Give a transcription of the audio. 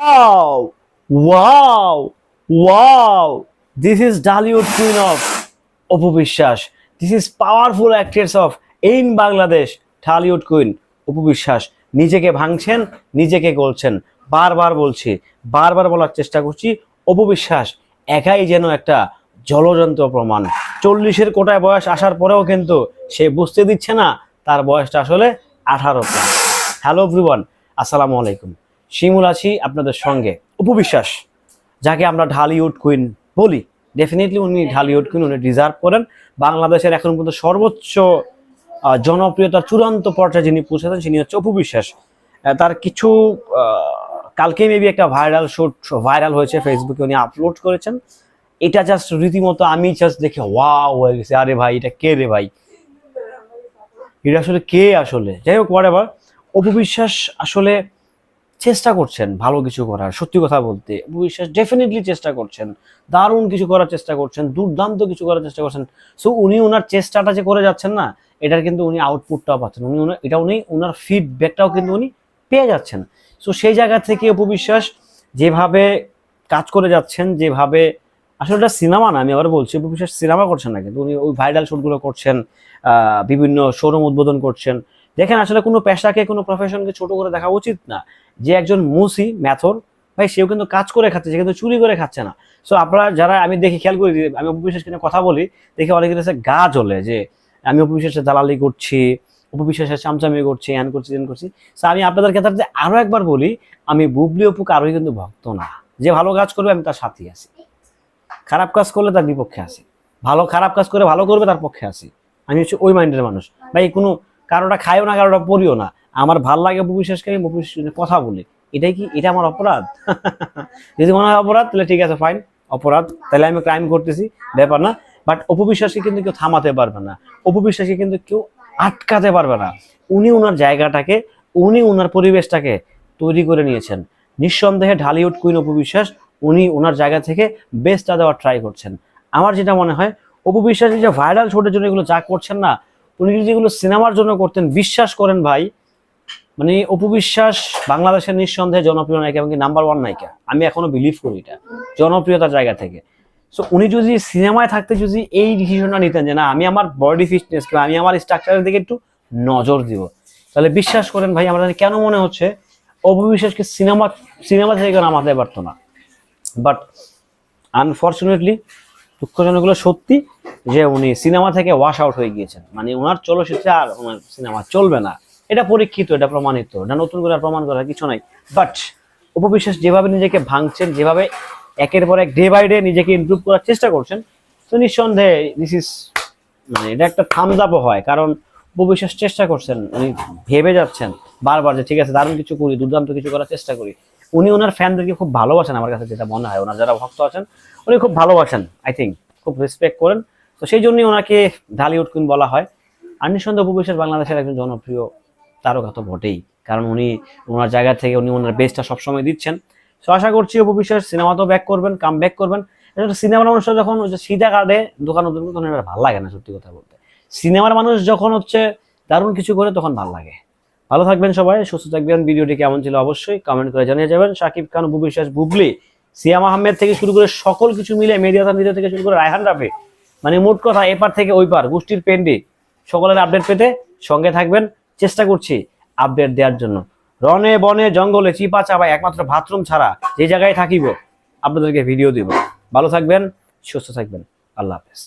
Wow! Wow! Wow! This is Dollywood queen of Opu Bishwash. This is powerful actress of in Bangladesh, Tollywood queen নিজেকে ভাঙছেন নিজেকে গলছেন বারবার বলছি বারবার বলার চেষ্টা করছি অপু বিশ্বাস একাই যেন একটা জলযন্ত্র প্রমাণ চল্লিশের কোটায় বয়স আসার পরেও কিন্তু সে বুঝতে দিচ্ছে না তার বয়সটা আসলে আঠারো হ্যালো এভরিওয়ান আসসালামু আলাইকুম শিমুল আছি আপনাদের সঙ্গে। উপবিশ্বাস যাকে আমরা ঢালিউড কুইন বলি। ডেফিনেটলি উনি ঢালিউড কুইন উনি ডিজার্ভ করেন। বাংলাদেশের এখন পর্যন্ত সর্বোচ্চ জনপ্রিয়তার চূড়ান্ত পর্যায়ে যিনি পৌঁছেছেন তিনি হচ্ছে অপু বিশ্বাস আহ, তার কিছু কালকে মেবি একটা ভাইরাল শুট ভাইরাল হয়েছে ফেসবুকে উনি আপলোড করেছেন। এটা জাস্ট রীতিমতো আমি জাস্ট দেখে ওয়াও হয়ে গেছে। আরে ভাই এটা কে রে ভাই? এটা আসলে কে আসলে? যাই হোক এবার অপু বিশ্বাস আসলে চেষ্টা করছেন ভালো কিছু করার, সত্যি কথা বলতে। বিশ্বাস ডেফিনেটলি চেষ্টা করছেন। দারুণ কিছু করার চেষ্টা করছেন, দুর্দান্ত কিছু করার চেষ্টা করছেন। সো উনি ওনার চেষ্টাটা যে করে যাচ্ছেন না, এটার কিন্তু উনি আউটপুটটাও পাচ্ছেন। উনি এটা উনি ওনার ফিডব্যাকটাও কিন্তু উনি পেয়ে যাচ্ছেন। সো সেই জায়গা থেকে অপু বিশ্বাস, যেভাবে কাজ করে যাচ্ছেন, যেভাবে, আসলে এটা সিনেমা না, আমি আবার বলছি, অপু বিশ্বাস সিনেমা করছেন না কিন্তু উনি ওই ভাইরাল শুটগুলো করছেন বিভিন্ন শোরুম উদ্বোধন করছেন। দেখেন আসলে কোনো পেশাকে, কোনো প্রফেশনকে ছোট করে দেখা উচিত না। যে একজন মুসি, ম্যাথর, ভাই, সেও কিন্তু কাজ করে খাচ্ছে, সে কিন্তু চুরি করে খাচ্ছে না। সো আপনারা যারা, আমি দেখি খেয়াল করি, আমি অপবিশ্বাস কিনে কথা বলি, দেখি অনেকের কাছে গা জ্বলে যে আমি অপবিশ্বাসের দালালি করছি অপবিশ্বাসের চামচামি করছি হ্যান করছি, তেন করছি। সো আমি আপনাদের ক্ষেত্রে আরও একবার বলি, আমি বুবলি অপু কারোই কিন্তু ভক্ত না। যে ভালো কাজ করবে, আমি তার সাথেই আছি। খারাপ কাজ করলে তার বিপক্ষে আছি। ভালো খারাপ কাজ করে ভালো করবে, তার পক্ষে আছি। আমি হচ্ছে ওই মাইন্ডের মানুষ। ভাই, কোনো কারোটা খাইও না, কারোটা পড়িও না। আমার ভালো লাগে বিশ্বাসকে আমি অপু বিশ্বাসের কথা বলি। এটাই কি, এটা আমার অপরাধ? যদি মনে হয় অপরাধ, তাহলে ঠিক আছে ফাইন অপরাধ। তাহলে আমি ক্রাইম করতেছি, ব্যাপার না। বাট অপবিশ্বাসকে কিন্তু কেউ থামাতে পারবে না। অপবিশ্বাসকে কিন্তু কেউ আটকাতে পারবে না। উনি ওনার জায়গাটাকে, উনি ওনার পরিবেশটাকে তৈরি করে নিয়েছেন। নিঃসন্দেহে ঢালিউড কুইন অপবিশ্বাস উনি ওনার জায়গা থেকে বেস্টটা দেওয়ার ট্রাই করছেন। আমার যেটা মনে হয় অপবিশ্বাস যে ভাইরাল শোটের জন্য এগুলো যা করছেন না উনি যদি এগুলো সিনেমার জন্য করতেন, বিশ্বাস করেন ভাই মানে অপবিশ্বাস বাংলাদেশের নিঃসন্দেহে জনপ্রিয় নায়িকা এবং নাম্বার ওয়ান নায়িকা। আমি এখনও বিলিভ করি এটা, জনপ্রিয়তার জায়গা থেকে। সো উনি যদি সিনেমায় থাকতে যদি এই ডিসিশনটা নিতেন যে না, আমি আমার বডি ফিটনেস কিংবা আমি আমার স্ট্রাকচারের দিকে একটু নজর দিব, তাহলে বিশ্বাস করেন ভাই, আমার কেন মনে হচ্ছে অপবিশ্বাসকে সিনেমা সিনেমা থেকে নামাতে পারতো না। বাট আনফর্চুনেটলি দুঃখজনক সত্যি যে উনি সিনেমা থেকে ওয়াশ আউট হয়ে গিয়েছেন। মানে ওনার চলচ্চিত্রে আর ওনার সিনেমা চলবে না। এটা পরীক্ষিত, এটা প্রমাণিত। এটা নতুন করে প্রমাণ করার কিছু নাই। বাট উপবিশ্বাস যেভাবে নিজেকে ভাঙছেন, যেভাবে একের পর এক ডে বাই ডে নিজেকে ইমপ্রুভ করার চেষ্টা করছেন, তো নিঃসন্দেহে দিস ইজ মানে এটা একটা থামস আপও হয়। কারণ উপবিশ্বাস চেষ্টা করছেন, উনি ভেবে যাচ্ছেন বারবার যে, ঠিক আছে, দারুণ কিছু করি, দুর্দান্ত কিছু করার চেষ্টা করি। উনি ওনার ফ্যানদেরকে খুব ভালোবাসেন আমার কাছে যেটা মনে হয়। ওনার যারা ভক্ত আছেন, উনি খুব ভালোবাসেন আই থিঙ্ক খুব রেসপেক্ট করেন। তো সেই জন্যই ওনাকে ঢালিউড কুইন বলা হয়। আর নিঃসন্দেহে উপবিশ্বাস বাংলাদেশের একজন জনপ্রিয় তারকা তো বটেই, কারণ উনি ওনার জায়গা থেকে উনি ওনার বেস্টটা সবসময় দিচ্ছেন। তো আশা করছি উপবিশ্বাস সিনেমাতেও ব্যাক করবেন কাম ব্যাক করবেন সিনেমার মানুষরা যখন সিধা কাটে, দোকান উদ্যোগ তখন এটা ভালো লাগে না, সত্যি কথা বলতে। সিনেমার মানুষ যখন হচ্ছে দারুণ কিছু করে, তখন ভালো লাগে। ভালো থাকবেন সবাই, সুস্থ থাকবেন। ভিডিওটি কেমন ছিল অবশ্যই কমেন্ট করে জানিয়ে যাবেন। সাকিব খান, অপু বিশ্বাস, বুবলি সিয়াম আহমেদ থেকে শুরু করে সকল কিছু মিলে ভিডিও থেকে শুরু করে রায়হান রাফি মানে মোট কথা এপার থেকে ওই পার গোষ্ঠীর পেন্ডি, সকলের আপডেট পেতে সঙ্গে থাকবেন। চেষ্টা করছি আপডেট দেওয়ার জন্য। রনে বনে জঙ্গলে চিপা চাপা একমাত্র বাথরুম ছাড়া যে জায়গায় থাকিব, আপনাদেরকে ভিডিও দিব। ভালো থাকবেন, সুস্থ থাকবেন। আল্লাহ হাফেজ।